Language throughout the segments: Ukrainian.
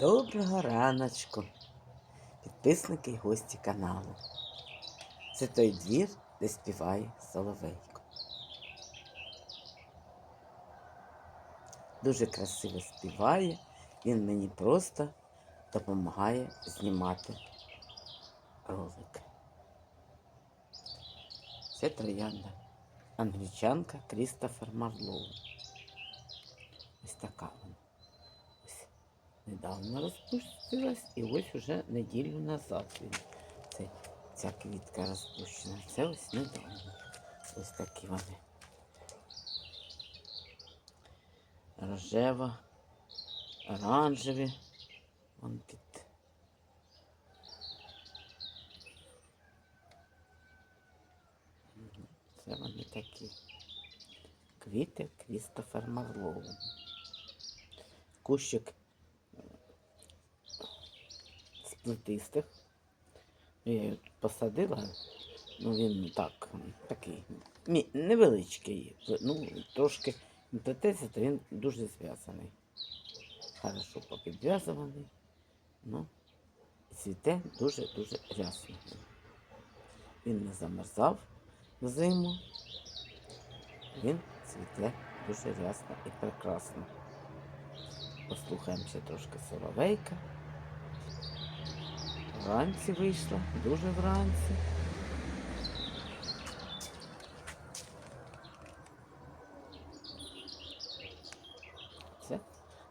Доброго раночку, підписники і гості каналу. Це той двір, де співає Соловейко. Дуже красиво співає, він мені просто допомагає знімати ролики. Це троянда. Англічанка Крістофер Марлоу. Ось така вона. Недавно розпустилась і ось уже неділю назад він. Це, ця квітка розпущена. Це ось недавно. Ось такі вони. Рожево, оранжеві. Вон під. Це вони такі. Квіти Крістофер Марлоу. Кущик з плетистих. Я його посадила. Ну він так, такий невеличкий. Ну, трошки плететься, то він дуже зв'язаний. Хорошо попідв'язуваний. Ну, цвіте дуже-дуже рясно. Він не замерзав взиму. Він цвіте дуже рясно і прекрасно. Послухаємо ще трошки соловейка. Вранці вийшла, дуже вранці. Це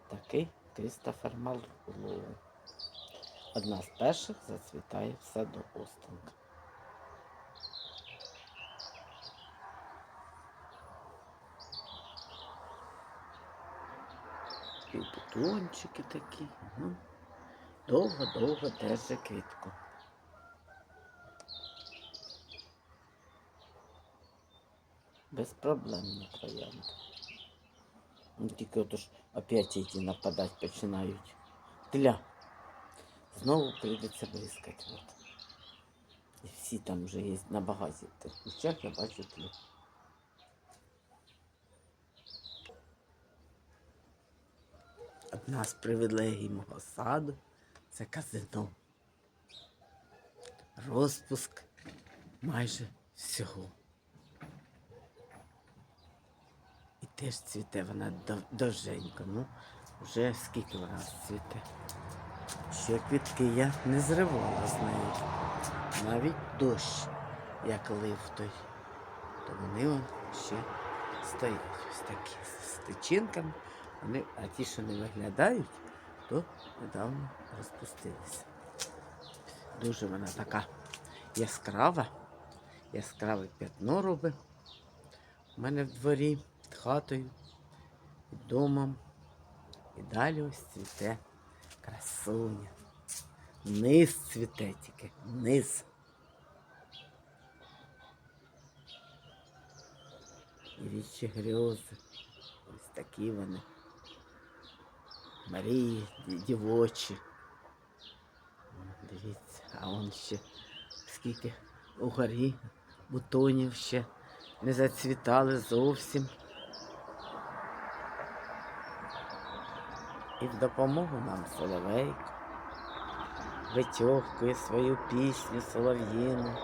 такий Крістофер Марлоу. Одна з перших зацвітає в саду Остинга. І бутончики такі. Ну, довго-довго держить квітку. Безпроблемна троянда. Ну, тільки отож опять ці нападати починають. Тля. Знову прийдеться бризкати. От. І всі там вже є на багазі тих кущах, я бачу тлю. Одна з привілегій мого саду це казино. Розпуск майже всього. І теж цвіте вона довженько. Ну, вже скільки вона цвіте. Ще квітки я не зривала з неї. Навіть дощ, як лив той, то вони вон ще стоять ось такі з тичинками. Вони, а ті, що не виглядають, то недавно розпустилися. Дуже вона така яскрава, яскраве п'ятно робить. У мене в дворі, під хатою, під домом. І далі ось цвіте красуня. Низ цвіте тільки, низ. І вічі грьози. Ось такі вони. Марії, дівочі. Дивіться, а он ще скільки угорі бутонів ще не зацвітали зовсім. І в допомогу нам Соловейко витьохкує свою пісню солов'їну.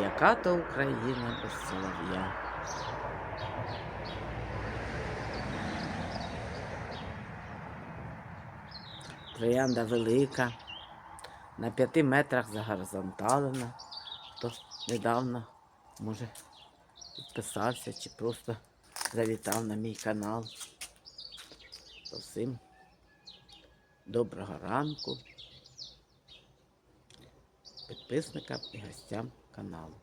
Яка то Україна без солов'я? Троянда велика, на п'яти метрах загоризонталена. Хто недавно, може, підписався чи просто завітав на мій канал. То всім доброго ранку підписникам і гостям каналу.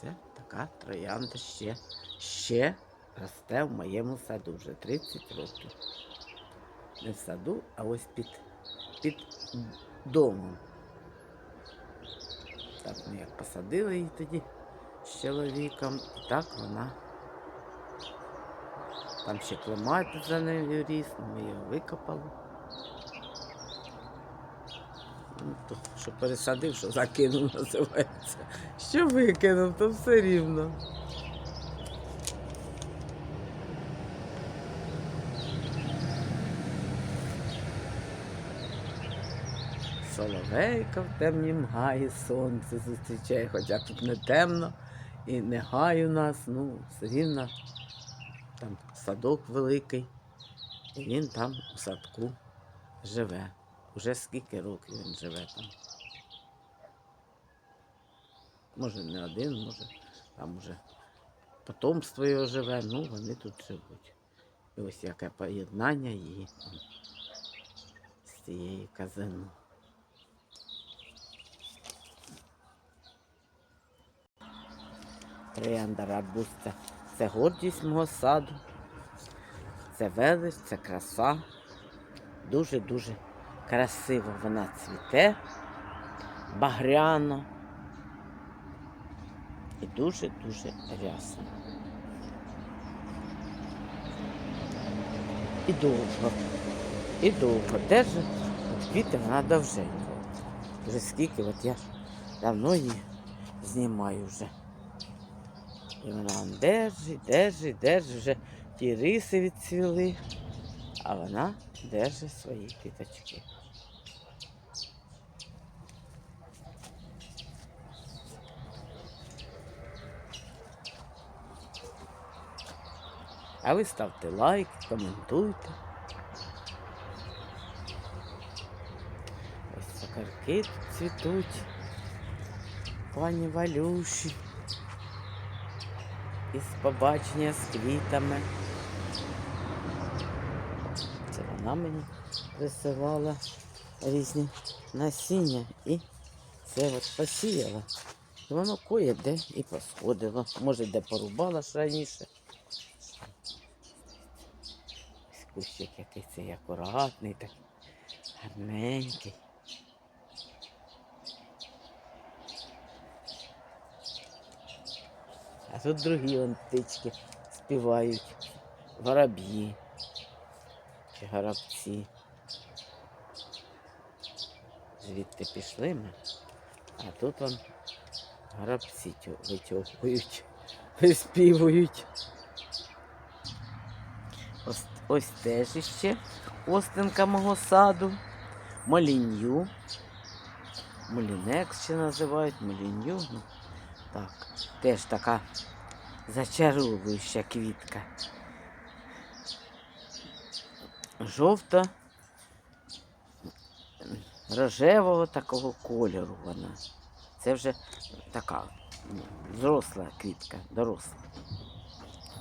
Це така троянда ще, ще росте в моєму саду вже 30 років. Не в саду, а ось під, під домом. Так ми як посадили її тоді з чоловіком, і так вона. Там ще клематис за нею ріс, ну, ми його викопали. Ну, то то, що пересадив, що закинув, називається. Що викинув, то все рівно. Соловейка в темнім гаї сонце зустрічає, хоча тут не темно і не гай у нас, ну, все рівно там садок великий, і він там у садку живе. Уже скільки років він живе там. Може не один, може там уже потомство його живе, ну вони тут живуть. І ось яке поєднання її там, з цієї казини. Троянда арбуз це, це гордість мого саду. Це велич, це краса. Дуже-дуже красиво вона цвіте, багряно і дуже-дуже рясно. І довго, і довго от квіти вона довженько. Вже скільки, от я давно її знімаю вже. І вона держить, держить, держить, вже ті риси відцвіли, а вона держить свої квіточки. А ви ставте лайк, коментуйте. Ось сокарки тут цвітуть. Пані Валюші. Із побачення з квітами. Це вона мені присилала різні насіння і це от посіяла. Воно кое-де і посходило. Може, де порубала ж раніше. Кущик який цей акуратний, такий гарненький. А тут другі вон птички співають. Вороб'ї чи горобці. Звідти пішли ми, а тут вон горобці тю- витягують, виспівують. Ось, ось теж іще остинка мого саду. Молінью. Молінекс ще називають, молінью. Ну, так, теж така зачаровуюча квітка. Жовта, рожевого такого кольору вона. Це вже така взросла квітка, доросла.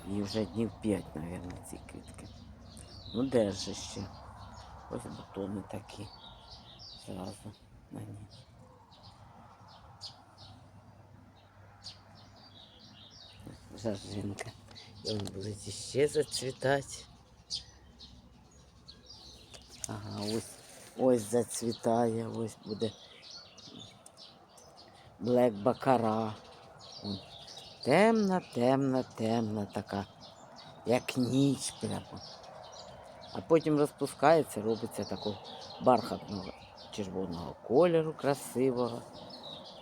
Їй вже днів 5, мабуть, ці квітки. Ну, держи ще. Ось бутони такі. Зразу на ній. Жажинка. І вони будуть іще зацвітати. Ага, ось, ось зацвітає, ось буде Блек Бакара. Темна, темна, темна така, як ніч прямо. А потім розпускається, робиться такого бархатного червоного кольору, красивого.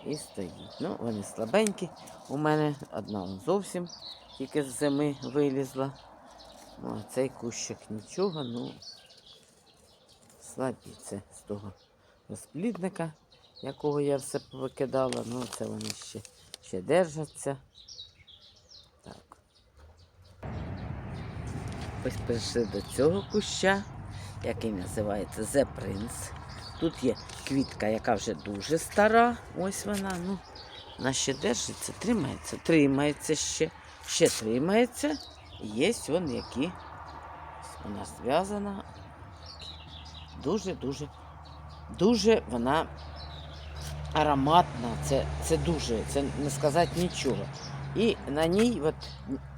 І стоїть. Ну, вони слабенькі. У мене одна зовсім тільки з зими вилізла. Ну, а цей кущик нічого, ну Це з того розплідника, якого я все повикидала. Ну, це вони ще, ще держаться. Так. Ось прийшли до цього куща, який називається The Prince. Тут є квітка, яка вже дуже стара. Ось вона. Ну, вона ще держиться, тримається, тримається ще, ще тримається. Є вон які. Вона зв'язана. Дуже-дуже, дуже вона ароматна. Це, це дуже, це не сказати нічого. І на ній от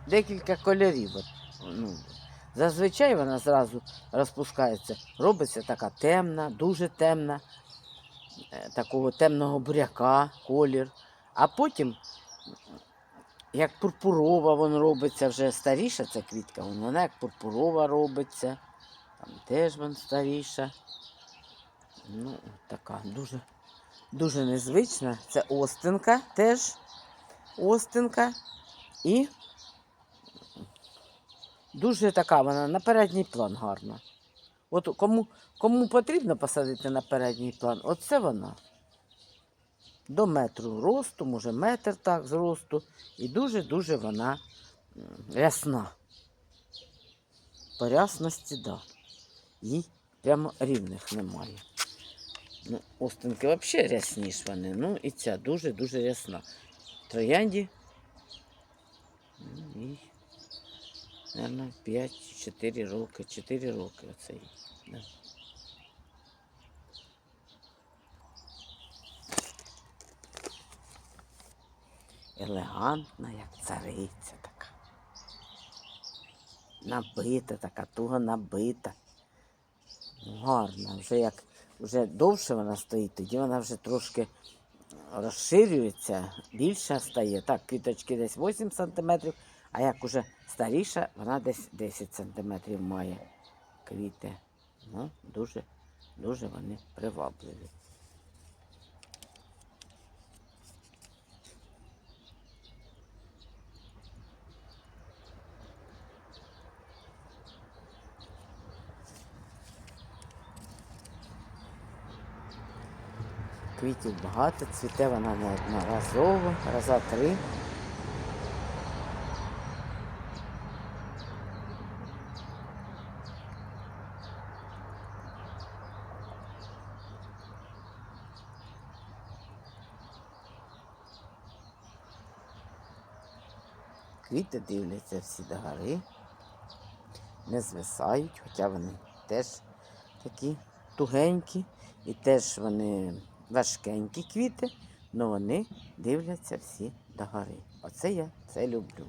декілька кольорів. От, ну, зазвичай вона зразу розпускається, робиться така темна, дуже темна, е, такого темного буряка, колір. А потім, як пурпурова, вона робиться вже старіша ця квітка, вона як пурпурова робиться. Там теж вона старіша. Ну, така дуже, дуже незвична. Це Остинка теж. Остинка. І дуже така вона на передній план гарна. От кому, кому потрібно посадити на передній план, оце вона. До метру росту, може метр так зросту. І дуже-дуже вона рясна. По рясності, так. Да. Їй прямо рівних немає. Ну, остинки взагалі рясніш вони. Ну і ця дуже-дуже рясна. Троянді. Ну, їй, Наверно, 5-4 роки. 4 роки оцей. Да. Елегантна, як цариця така. Набита, така туго набита. Гарна. Вже як вже довше вона стоїть, тоді вона вже трошки розширюється, більша стає. Так, квіточки десь 8 см, а як уже старіша, вона десь 10 см має квіти. Ну, дуже, дуже вони привабливі. Квітів багато, цвіте вона не одноразово, раза три. Квіти дивляться всі догори, не звисають, хоча вони теж такі тугенькі і теж вони важкенькі квіти, але вони дивляться всі догори. Оце я це люблю.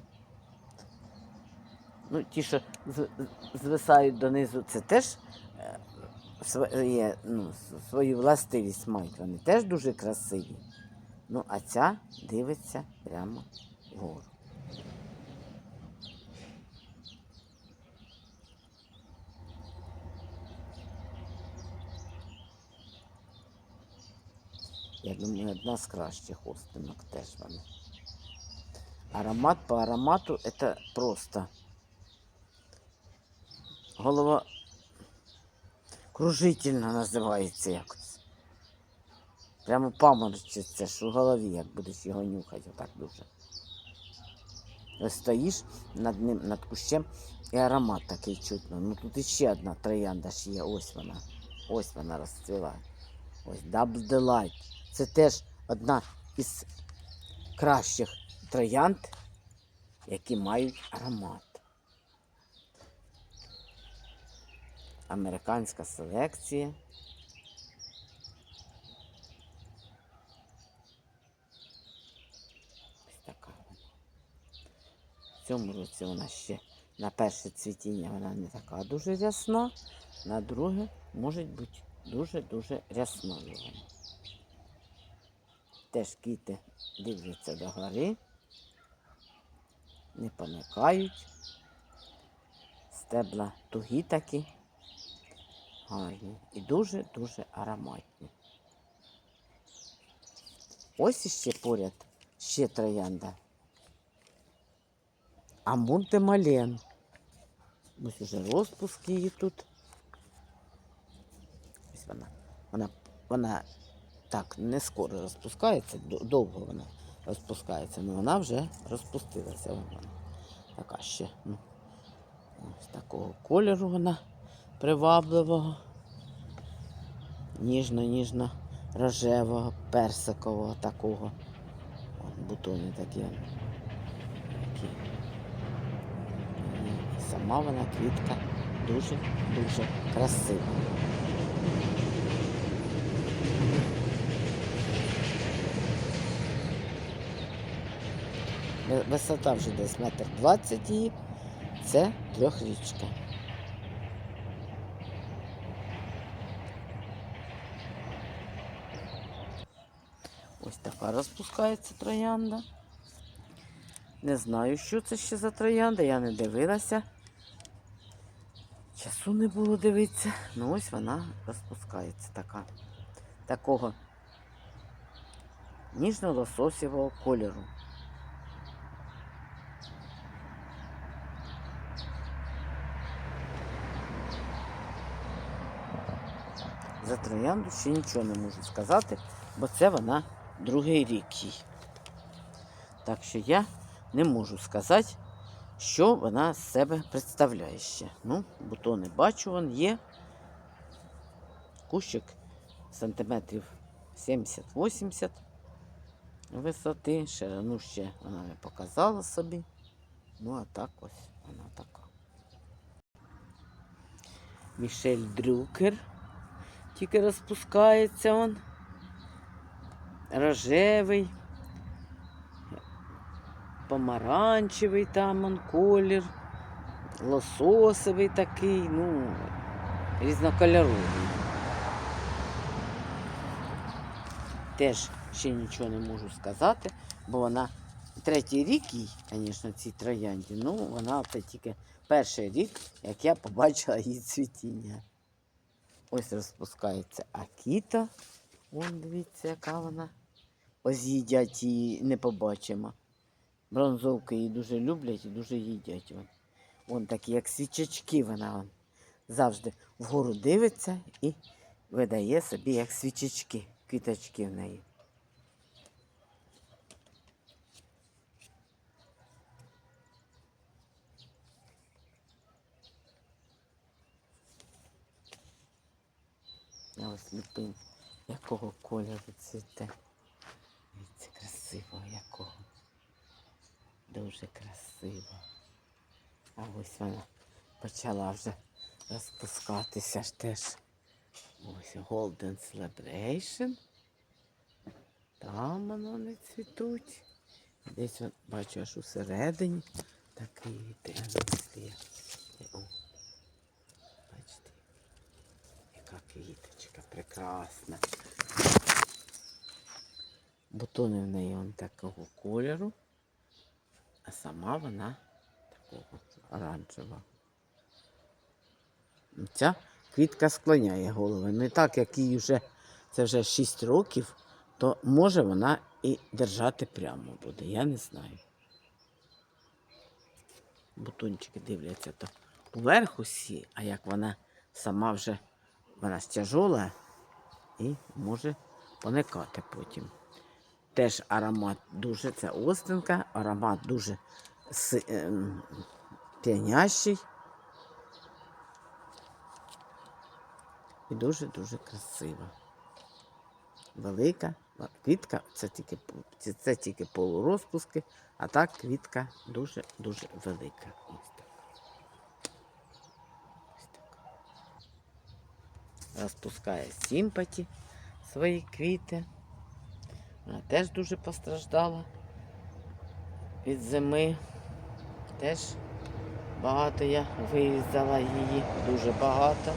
Ну, ті, що звисають донизу, це теж е, своє, ну, свою властивість мають. Вони теж дуже красиві. Ну, а ця дивиться прямо вгору. Думаю, одна з кращих остинок теж вона. Аромат по аромату це просто. Голова кружительна називається якось. Прямо паморочиться, що в голові, як будеш його нюхати, отак дуже. Ось стоїш над ним, над кущем, і аромат такий чутно. Ну тут іще одна троянда ж є, ось вона. Ось вона розцвіла. Ось Double Delight. Це теж одна із кращих троянд, які мають аромат. Американська селекція. Ось така вона. В цьому році вона ще на перше цвітіння вона не така дуже рясна, на друге може бути дуже-дуже рясною вона. Теж квіти дивляться до гори, не поникають. Стебла тугі такі, гарні і дуже-дуже ароматні. Ось іще поряд ще троянда. А Монтемален. Ось уже розпуск її тут. Ось вона. Вона, вона так не скоро розпускається, довго вона розпускається, але вона вже розпустилася. Вона така ще. Ну, ось такого кольору вона привабливого. Ніжно-ніжно рожевого, персикового такого. Бутони такі. такі. Сама вона квітка дуже-дуже красива. Висота вже десь метр двадцять її. Це трьохрічка. Ось така розпускається троянда. Не знаю, що це ще за троянда, я не дивилася. Часу не було дивитися. Ну ось вона розпускається така. Такого ніжно-лососєвого кольору. Троянду ще нічого не можу сказати, бо це вона другий рік їй. Так що я не можу сказати, що вона з себе представляє ще. Ну, бутони бачу, вон є. Кущик сантиметрів 70-80 висоти. Ширину ще вона не показала собі. Ну, а так ось вона така. Мішель Дрюкер тільки розпускається он. Рожевий, помаранчевий там он колір, лососовий такий, ну, різнокольоровий. Теж ще нічого не можу сказати, бо вона третій рік їй, звісно, цій троянді, ну вона це тільки перший рік, як я побачила її цвітіння. Ось розпускається Акіта. Вон дивіться, яка вона. Ось їдять її не побачимо. Бронзовки її дуже люблять і дуже їдять. Вон, вон такі, як свічечки, вона вон. завжди вгору дивиться і видає собі як свічечки, квіточки в неї. А ось ліпин, якого кольору цвіте. Це красиво, якого. Дуже красиво. А ось вона почала вже розпускатися ж теж. Ось Golden Celebration. Там воно не цвітуть. Десь бачу аж усередині такий О, бачите, яка квіточка прекрасна. Бутони в неї он такого кольору, а сама вона такого оранжева. Ця квітка склоняє голову. Не так, як їй вже це вже 6 років, то може вона і держати прямо буде. Я не знаю. Бутончики дивляться то поверх усі, а як вона сама вже вона ж тяжола і може поникати потім. Теж аромат дуже, це остинка, аромат дуже си- ем, п'янящий. І дуже-дуже красива. Велика квітка, це тільки, це тільки полурозпуски, а так квітка дуже-дуже велика. Ось так. Ось так. Розпускає сімпаті свої квіти. Вона теж дуже постраждала від зими. Теж багато я вирізала її, дуже багато.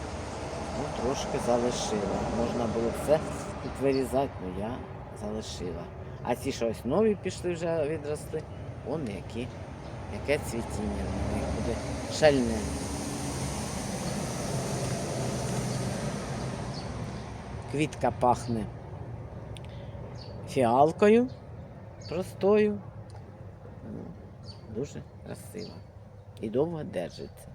Ну, трошки залишила. Можна було все тут вирізати, але я залишила. А ці що ось нові пішли вже відросли, вон які, яке цвітіння буде шальне. Квітка пахне фіалкою простою. Дуже красиво. І довго держиться.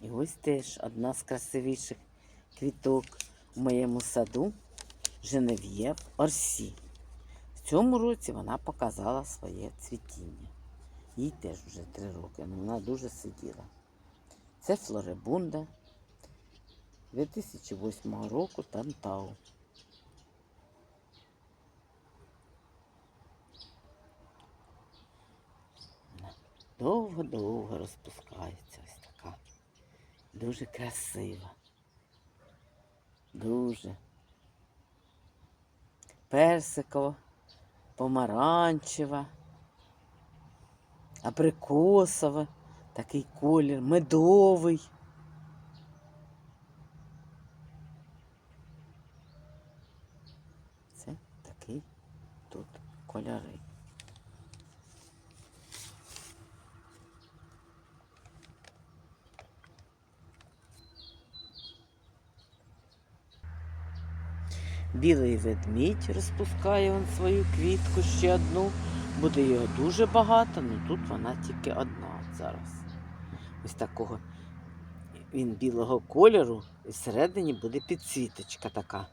І ось теж одна з красивіших квіток в моєму саду Женев'єв Орсі. В цьому році вона показала своє цвітіння. Їй теж вже три роки, але вона дуже сиділа. Це Флорибунда 2008 року Тантау. Довго-довго розпускається ось така. Дуже красива. Дуже. Персикова, помаранчева, абрикосова, такий колір, медовий. кольори. Білий ведмідь розпускає він свою квітку ще одну. Буде його дуже багато, але тут вона тільки одна зараз. Ось такого він білого кольору і всередині буде підсвіточка така,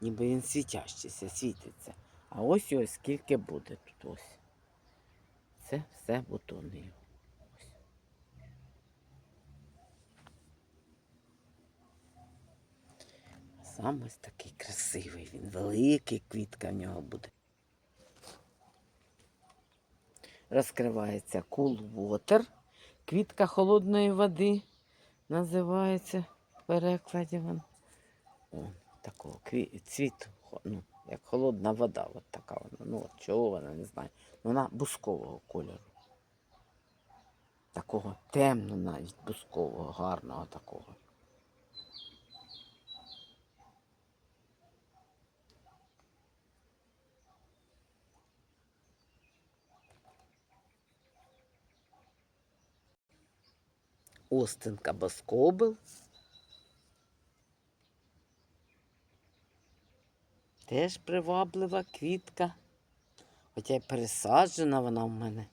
ніби він світящийся, світиться. А ось ось скільки буде тут ось. Це все бутони. Сам ось такий красивий, він великий, квітка в нього буде. Розкривається Cool Water, квітка холодної води називається в перекладі. Вон. О, такого кві... цвіту, ну, як холодна вода, от така вона. Ну, от чого вона, не знаю. Ну, Вона бускового кольору. Такого темно навіть бускового, гарного такого. Остинка Баскобел. Теж приваблива квітка. Хоча й пересаджена вона в мене.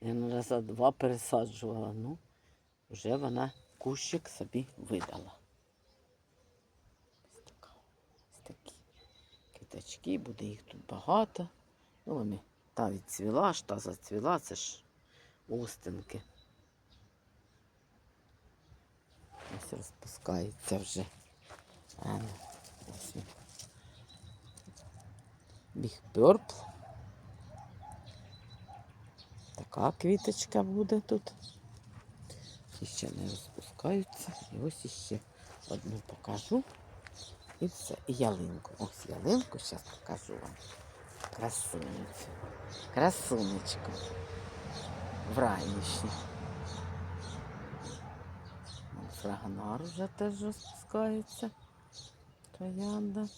Я раза два пересаджувала. Ну, вже вона кущик собі видала. Ось така. Ось такі квіточки, буде їх тут багато. Ну, вони та відцвіла, ж та зацвіла, це ж остинки. Ось розпускається вже. А, ну, ось. Біг Пёрпл. Така квіточка буде тут. І ще не розпускаються. І ось іще одну покажу. І все. І ялинку. Ось ялинку зараз покажу вам. Красуницю. Красунечку. Вранішню. Фрагнар вже теж розпускається. Троянда.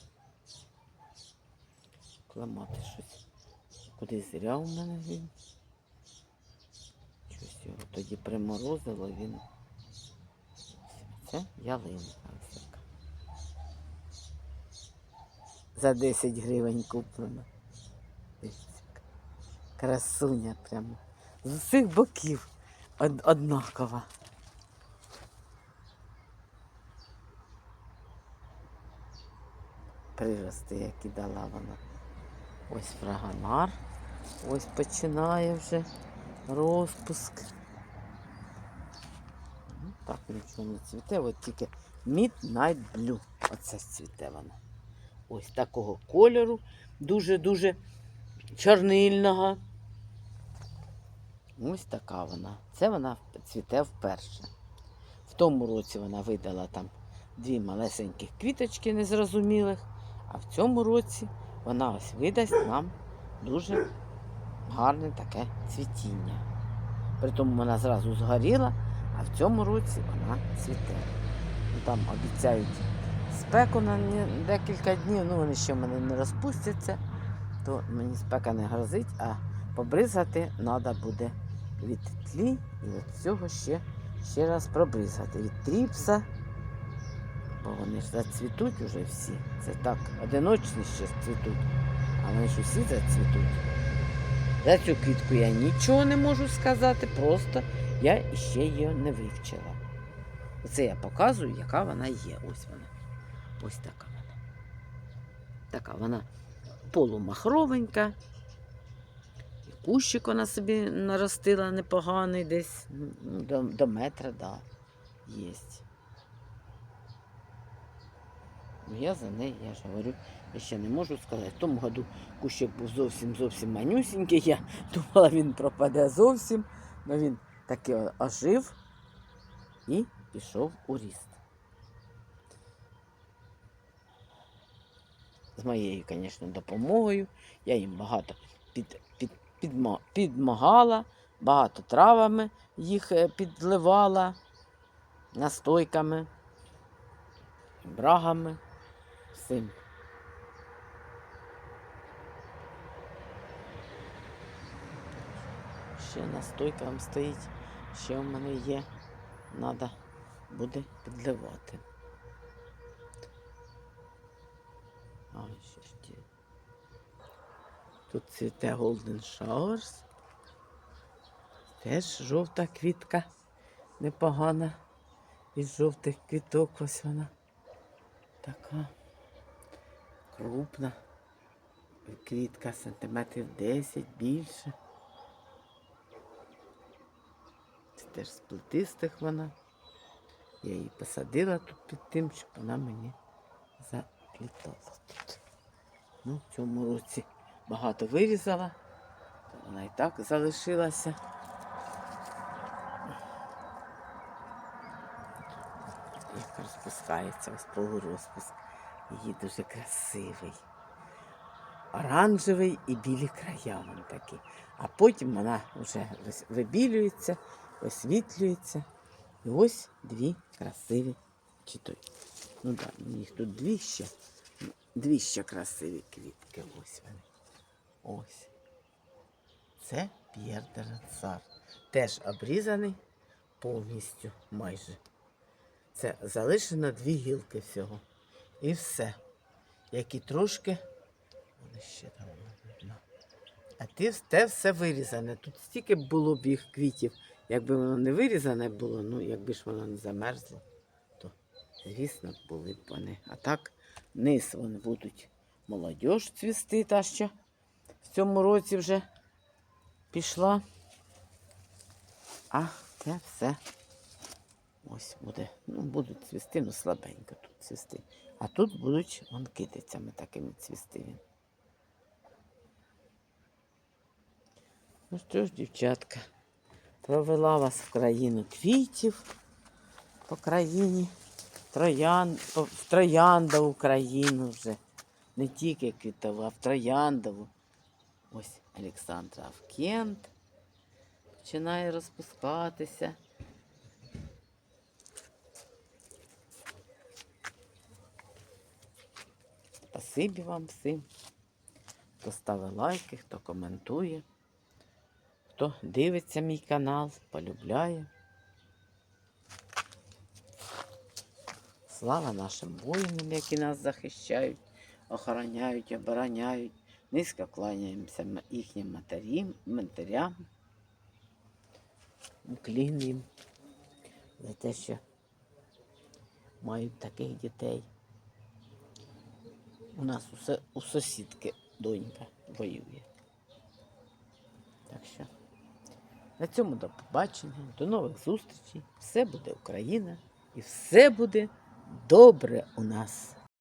Кламати щось. Куди зря у мене він. Щось його тоді приморозило, він. Це ялинка. ось яка. За 10 гривень куплена. Красуня прямо. З усіх боків од- однакова. Прирости, які дала вона. Ось фрагонар. Ось починає вже розпуск. Ну, Так нічого не цвіте, от тільки Midnight Blue. Оце цвіте вона. Ось такого кольору, дуже-дуже чорнильного. Ось така вона. Це вона цвіте вперше. В тому році вона видала там дві малесеньких квіточки незрозумілих, а в цьому році вона ось видасть нам дуже гарне таке цвітіння. Притому вона зразу згоріла, а в цьому році вона цвіте. Ну, Там обіцяють спеку на декілька днів, ну вони ще в мене не розпустяться, то мені спека не грозить, а побризати треба буде від тлі і від цього ще, ще раз пробризати. Від тріпса, бо вони ж зацвітуть уже всі. Це так, одиночні ще цвітуть, а вони ж усі зацвітуть. За цю квітку я нічого не можу сказати, просто я ще її не вивчила. Оце я показую, яка вона є. Ось вона. Ось така вона. Така вона полумахровенька. І кущик вона собі наростила непоганий десь ну, до, до метра, да, є. Ну, Я за неї, я ж говорю, я ще не можу сказати. В тому году кущик був зовсім зовсім манюсінький. Я думала, він пропаде зовсім. але він таки ожив і пішов у ріст. З моєю, звісно, допомогою. Я їм багато під, під, підмо- підмагала, багато травами їх е, підливала, настойками, брагами, всім. Ще настойка вам стоїть, ще в мене є. Треба буде підливати. А ще ж ті. Тут цвіте Golden Showers. Теж жовта квітка непогана. Із жовтих квіток ось вона. Така крупна. Квітка сантиметрів 10 більше. Це теж з плетистих вона. Я її посадила тут під тим, щоб вона мені заплітала тут. Ну, в цьому році багато вирізала, то вона і так залишилася. Як розпускається, ось полурозпуск. Її дуже красивий. Оранжевий і білі края вон такі. А потім вона вже вибілюється, освітлюється. І ось дві красиві чи. Ну так, да, їх тут дві ще. Дві ще красиві квітки. Ось вони. Ось. Це П'єр де Теж обрізаний повністю майже. Це залишено дві гілки всього. І все. Які трошки. Вони ще там видно. А те все вирізане. Тут стільки було б їх квітів. Якби воно не вирізане було, ну якби ж воно не замерзло, то, звісно, були б вони. А так, низ вони будуть молодіж цвісти, та що в цьому році вже пішла. А це все ось буде. Ну, будуть цвісти, ну слабенько тут цвісти. А тут будуть вон китицями такими цвісти. Ну що ж, дівчатка, провела вас в країну квітів по країні, троян, в Троянда Україну вже. Не тільки квітову, а в Трояндову. Ось Олександра Авкент починає розпускатися. Спасибі вам всім, хто ставить лайки, хто коментує, хто дивиться мій канал, полюбляє. Слава нашим воїнам, які нас захищають, охороняють, обороняють. Низько кланяємося їхнім матерям, матерям. Уклін їм за те, що мають таких дітей. У нас у, се- у сусідки донька воює. Так що на цьому до побачення, до нових зустрічей. Все буде Україна і все буде добре у нас.